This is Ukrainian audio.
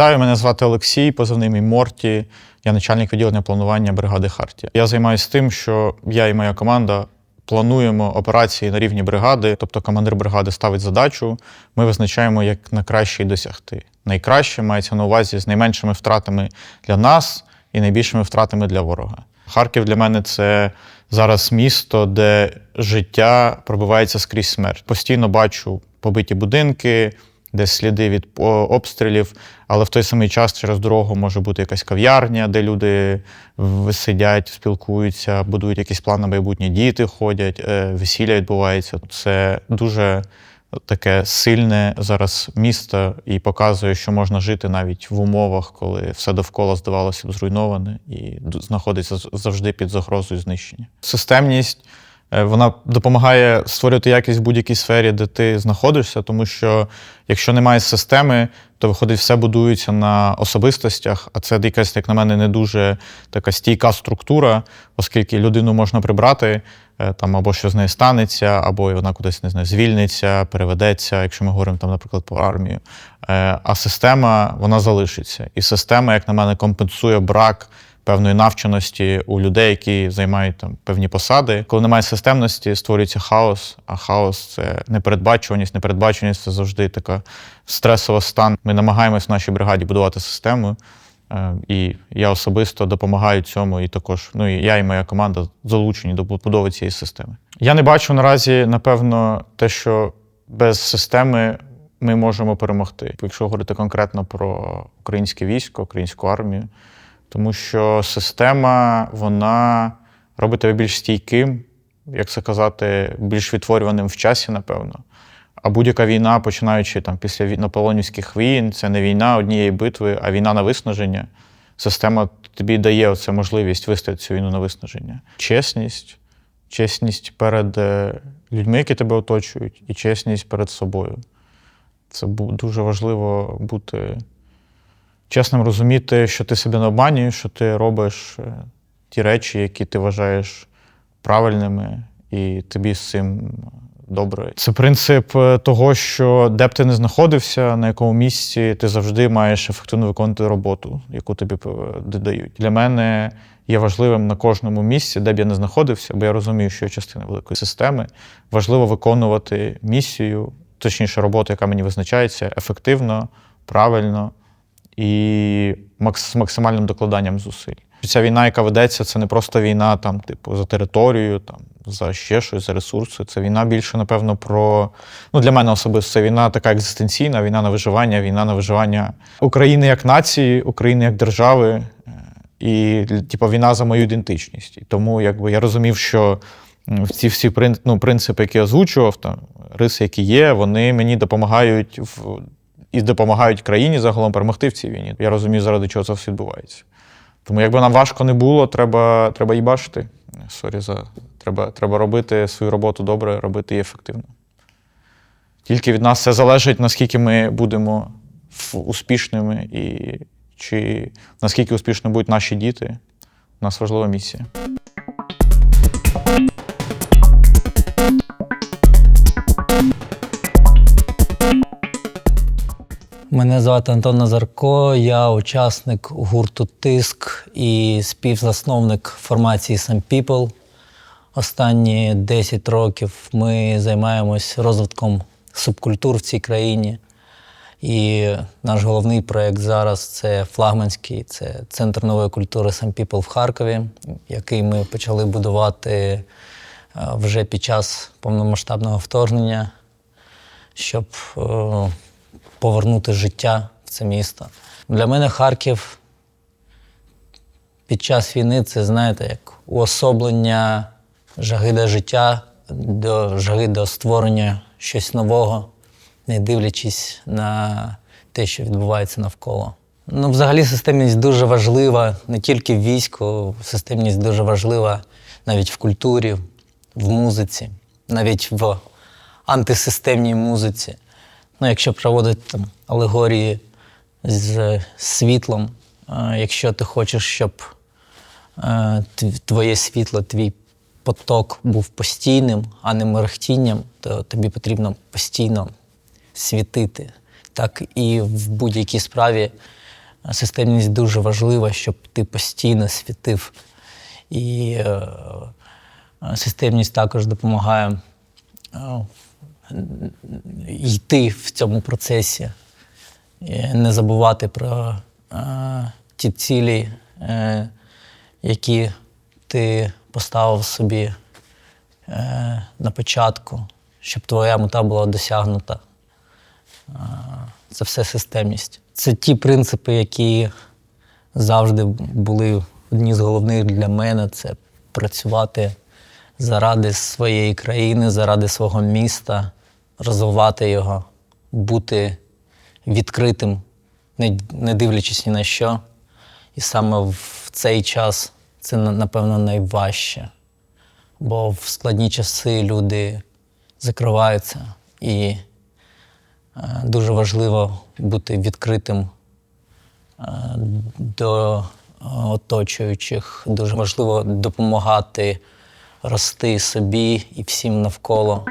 Вітаю, мене звати Олексій, позивний мій Морті. Я начальник відділення планування бригади Хартія. Я займаюся тим, що я і моя команда плануємо операції на рівні бригади, тобто командир бригади ставить задачу, ми визначаємо, як на краще досягти. Найкраще мається на увазі з найменшими втратами для нас і найбільшими втратами для ворога. Харків для мене це зараз місто, де життя пробивається скрізь смерть. Постійно бачу побиті будинки, десь сліди від обстрілів, але в той самий час через дорогу може бути якась кав'ярня, де люди сидять, спілкуються, будують якісь плани на майбутнє, діти ходять, е, весілля відбувається. Це дуже таке сильне зараз місто і показує, що можна жити навіть в умовах, коли все довкола здавалося б зруйноване і знаходиться завжди під загрозою знищення. Системність вона допомагає створювати якість в будь-якій сфері, де ти знаходишся, тому що якщо немає системи, то виходить, все будується на особистостях, а це якась, як на мене, не дуже така стійка структура, оскільки людину можна прибрати, е, там або що з нею станеться, або вона кудись не знаю, звільниться, переведеться, якщо ми говоримо там, наприклад, про армію. Е, А система вона залишиться. І система, як на мене, компенсує брак певної навченості у людей, які займають там певні посади. Коли немає системності, створюється хаос. А хаос це непередбачуваність. Непередбачуваність це завжди така стресова стан. Ми намагаємось в нашій бригаді будувати систему. Е, І я особисто допомагаю цьому, і також ну і я і моя команда залучені до побудови цієї системи. Я не бачу наразі, напевно, те, що без системи ми можемо перемогти, якщо говорити конкретно про українське військо, українську армію, тому що система вона робить тебе більш стійким, як це казати, більш відтворюваним в часі, напевно. А будь-яка війна, починаючи там після наполеонівських війн, це не війна однієї битви, а війна на виснаження. Система тобі дає оце можливість вистояти цю війну на виснаження. Чесність, чесність перед е, людьми, які тебе оточують, і чесність перед собою. Це дуже важливо бути чесним, розуміти, що ти себе не обманюєш, що ти робиш е, ті речі, які ти вважаєш правильними, і тобі з цим добре. Це принцип е, того, що де б ти не знаходився, на якому місці ти завжди маєш ефективно виконувати роботу, яку тобі е, додають. Для мене є важливим на кожному місці, де б я не знаходився, бо я розумію, що я частина великої системи. Важливо виконувати місію, точніше, роботу, яка мені визначається, ефективно, правильно і з максимальним докладанням зусиль. Ця війна, яка ведеться, це не просто війна там, типу, за територію, там, за ще щось, за ресурси. Це війна більше, напевно, про. Ну, для мене особисто це війна така екзистенційна, війна на виживання, війна на виживання України як нації, України як держави, е, і типу, війна за мою ідентичність. І тому якби, я розумів, що ці всі ну, принципи, які я озвучував, там, риси, які є, вони мені допомагають в і допомагають країні загалом перемогти в цій війні. Я розумію, заради чого це все відбувається. Тому якби нам важко не було, треба, треба її бачити. Сорі за треба, треба робити свою роботу добре, робити її ефективно. Тільки від нас це залежить, наскільки ми будемо успішними і чи наскільки успішно будуть наші діти. У нас важлива місія. Мене звати Антон Назарко, я учасник гурту Тиск і співзасновник формації Some People. Останні 10 років ми займаємось розвитком субкультур в цій країні. І наш головний проєкт зараз це флагманський, це центр нової культури Some People в Харкові, який ми почали будувати е, вже під час повномасштабного вторгнення, щоб е, повернути життя в це місто. Для мене Харків під час війни це, знаєте, як уособлення жаги до життя, до жаги до створення щось нового, не дивлячись на те, що відбувається навколо. Ну, взагалі, системність дуже важлива не тільки в війську, системність дуже важлива навіть в культурі, в музиці, навіть в антисистемній музиці. Ну, якщо проводити там алегорії з світлом, е, якщо ти хочеш, щоб е, твоє світло, твій поток був постійним, а не мерехтінням, то тобі потрібно постійно світити. Так і в будь-якій справі Системність дуже важлива, щоб ти постійно світив. І е, е, системність також допомагає е, йти в цьому процесі, не забувати про е, ті цілі, е, які ти поставив собі е, на початку, щоб твоя мета була досягнута. Е, Це все системність. Це ті принципи, які завжди були одні з головних для мене це працювати заради своєї країни, заради свого міста, розвивати його, бути відкритим, не, дивлячись ні на що. І саме в цей час це, напевно, найважче. Бо в складні часи люди закриваються, і е, дуже важливо бути відкритим е, до оточуючих. Дуже важливо допомагати рости собі і всім навколо.